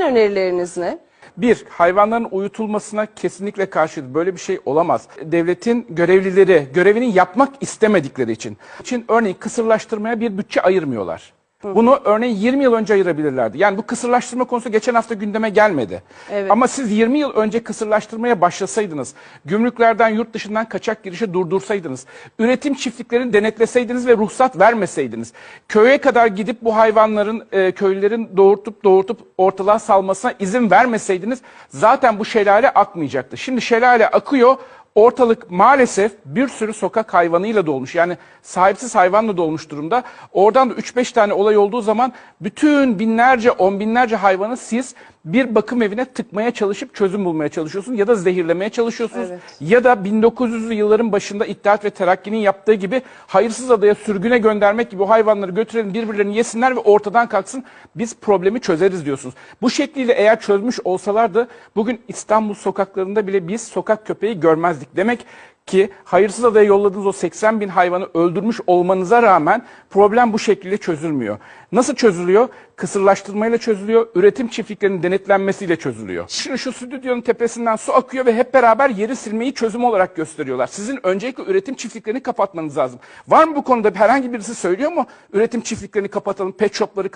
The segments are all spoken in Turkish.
önerileriniz ne? Bir, hayvanların uyutulmasına kesinlikle karşıyız. Böyle bir şey olamaz. Devletin görevlileri görevini yapmak istemedikleri için. için örneğin kısırlaştırmaya bir bütçe ayırmıyorlar. Bunu örneğin 20 yıl önce ayırabilirlerdi. Yani bu kısırlaştırma konusu geçen hafta gündeme gelmedi. Evet. Ama siz 20 yıl önce kısırlaştırmaya başlasaydınız, gümrüklerden yurt dışından kaçak girişi durdursaydınız, üretim çiftliklerini denetleseydiniz ve ruhsat vermeseydiniz, köye kadar gidip bu hayvanların, e, köylülerin doğurtup doğurtup ortalığa salmasına izin vermeseydiniz zaten bu şelale akmayacaktı. Şimdi şelale akıyor, Ortalık maalesef bir sürü sokak hayvanıyla dolmuş. Yani sahipsiz hayvanla dolmuş durumda. Oradan da 3-5 tane olay olduğu zaman bütün binlerce, on binlerce hayvanı siz bir bakım evine tıkmaya çalışıp çözüm bulmaya çalışıyorsunuz ya da zehirlemeye çalışıyorsunuz. Evet. Ya da 1900'lü yılların başında İttihat ve Terakki'nin yaptığı gibi hayırsız adaya sürgüne göndermek gibi o hayvanları götürelim birbirlerini yesinler ve ortadan kalksın biz problemi çözeriz diyorsunuz. Bu şekliyle eğer çözmüş olsalardı bugün İstanbul sokaklarında bile biz sokak köpeği görmezdik. Demek ki hayırsız adaya yolladığınız o 80 bin hayvanı öldürmüş olmanıza rağmen problem bu şekilde çözülmüyor. Nasıl çözülüyor? Kısırlaştırmayla çözülüyor, üretim çiftliklerinin denetlenmesiyle çözülüyor. Şimdi şu stüdyonun tepesinden su akıyor ve hep beraber yeri silmeyi çözüm olarak gösteriyorlar. Sizin öncelikle üretim çiftliklerini kapatmanız lazım. Var mı bu konuda herhangi birisi söylüyor mu? Üretim çiftliklerini kapatalım, pet shopları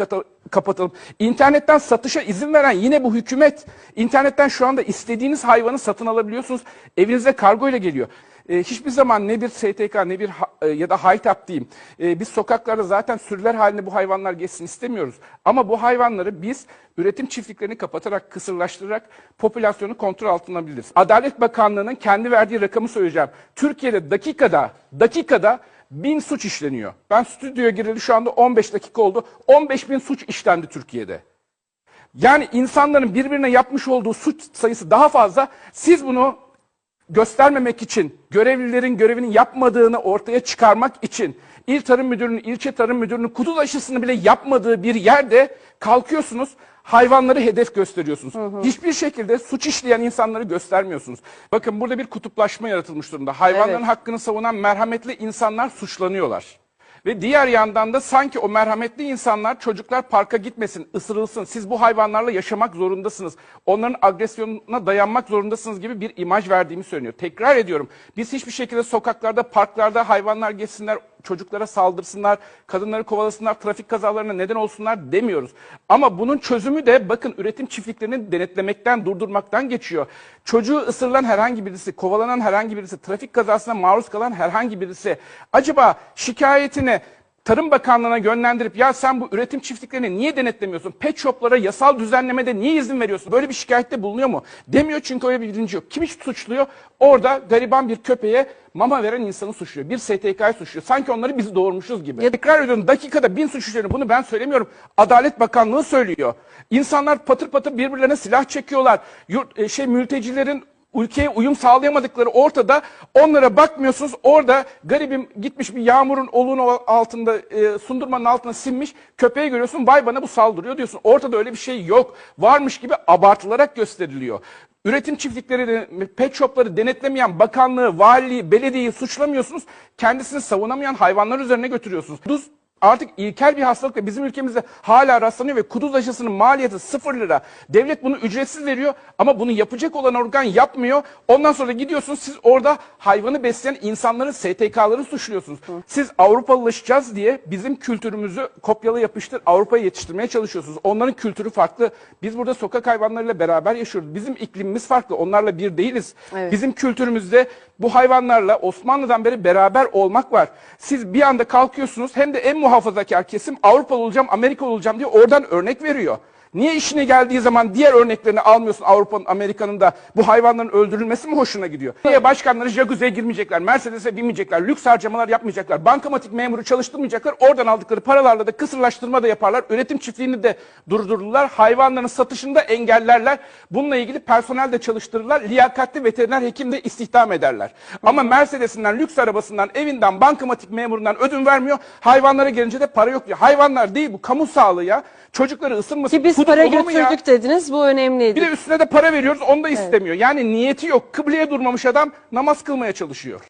kapatalım. İnternetten satışa izin veren yine bu hükümet. İnternetten şu anda istediğiniz hayvanı satın alabiliyorsunuz. Evinize kargo ile geliyor. E, hiçbir zaman ne bir STK ne bir e, ya da haytap diyeyim. E, biz sokaklarda zaten sürüler halinde bu hayvanlar geçsin istemiyoruz. Ama bu hayvanları biz üretim çiftliklerini kapatarak, kısırlaştırarak popülasyonu kontrol altına alabiliriz. Adalet Bakanlığı'nın kendi verdiği rakamı söyleyeceğim. Türkiye'de dakikada, dakikada bin suç işleniyor. Ben stüdyoya gireli şu anda 15 dakika oldu. 15 bin suç işlendi Türkiye'de. Yani insanların birbirine yapmış olduğu suç sayısı daha fazla. Siz bunu göstermemek için, görevlilerin görevini yapmadığını ortaya çıkarmak için, İl Tarım Müdürü'nün, ilçe tarım müdürünün kuduz aşısını bile yapmadığı bir yerde kalkıyorsunuz, hayvanları hedef gösteriyorsunuz. Hiçbir şekilde suç işleyen insanları göstermiyorsunuz. Bakın burada bir kutuplaşma yaratılmış durumda. Hayvanların Evet. hakkını savunan merhametli insanlar suçlanıyorlar. Ve diğer yandan da sanki o merhametli insanlar çocuklar parka gitmesin, ısırılsın. Siz bu hayvanlarla yaşamak zorundasınız. Onların agresyonuna dayanmak zorundasınız gibi bir imaj verdiğimi söylüyor. Tekrar ediyorum. Biz hiçbir şekilde sokaklarda, parklarda hayvanlar geçsinler, çocuklara saldırsınlar, kadınları kovalasınlar, trafik kazalarına neden olsunlar demiyoruz. Ama bunun çözümü de bakın üretim çiftliklerini denetlemekten, durdurmaktan geçiyor. Çocuğu ısırılan herhangi birisi, kovalanan herhangi birisi, trafik kazasına maruz kalan herhangi birisi acaba şikayetini Tarım Bakanlığı'na yönlendirip ya sen bu üretim çiftliklerini niye denetlemiyorsun? Pet shoplara yasal düzenlemede niye izin veriyorsun? Böyle bir şikayette bulunuyor mu? Demiyor çünkü öyle bir bilinci yok. Kim suçluyor? Orada gariban bir köpeğe mama veren insanı suçluyor. Bir STK'yı suçluyor. Sanki onları biz doğurmuşuz gibi. Ya- Tekrar ediyorum dakikada bin suç işleniyor. Bunu ben söylemiyorum. Adalet Bakanlığı söylüyor. İnsanlar patır patır birbirlerine silah çekiyorlar. Yurt, e, şey mültecilerin ülkeye uyum sağlayamadıkları ortada. Onlara bakmıyorsunuz. Orada garibim gitmiş bir yağmurun oluğun altında, e, sundurmanın altına sinmiş. Köpeği görüyorsun. Vay bana bu saldırıyor diyorsun. Ortada öyle bir şey yok. Varmış gibi abartılarak gösteriliyor. Üretim çiftlikleri, pet shopları denetlemeyen bakanlığı, valiliği, belediyeyi suçlamıyorsunuz. Kendisini savunamayan hayvanlar üzerine götürüyorsunuz. Kuduz artık ilkel bir hastalık ve bizim ülkemizde hala rastlanıyor ve kuduz aşısının maliyeti 0 lira. Devlet bunu ücretsiz veriyor ama bunu yapacak olan organ yapmıyor. Ondan sonra gidiyorsunuz siz orada hayvanı besleyen insanların STK'ları suçluyorsunuz. Siz Avrupalılaşacağız diye bizim kültürümüzü kopyala yapıştır Avrupa'ya yetiştirmeye çalışıyorsunuz. Onların kültürü farklı. Biz burada sokak hayvanlarıyla beraber yaşıyoruz. Bizim iklimimiz farklı. Onlarla bir değiliz. Evet. Bizim kültürümüzde bu hayvanlarla Osmanlı'dan beri beraber olmak var. Siz bir anda kalkıyorsunuz hem de en muhafazakar kesim Avrupalı olacağım, Amerikalı olacağım diye oradan örnek veriyor. Niye işine geldiği zaman diğer örneklerini almıyorsun Avrupa'nın, Amerika'nın da bu hayvanların öldürülmesi mi hoşuna gidiyor? Niye başkanları jacuzziye girmeyecekler, Mercedes'e binmeyecekler, lüks harcamalar yapmayacaklar, bankamatik memuru çalıştırmayacaklar, oradan aldıkları paralarla da kısırlaştırma da yaparlar, üretim çiftliğini de durdururlar, hayvanların satışını da engellerler, bununla ilgili personel de çalıştırırlar, liyakatli veteriner hekim de istihdam ederler. Ama Mercedes'inden, lüks arabasından, evinden, bankamatik memurundan ödün vermiyor, hayvanlara gelince de para yok diyor. Hayvanlar değil bu, kamu sağlığı ya. Çocukları ısınmasın. Para olur mu ya? götürdük dediniz. Bu önemliydi. Bir de üstüne de para veriyoruz onu da istemiyor. Yani niyeti yok. Kıbleye durmamış adam namaz kılmaya çalışıyor.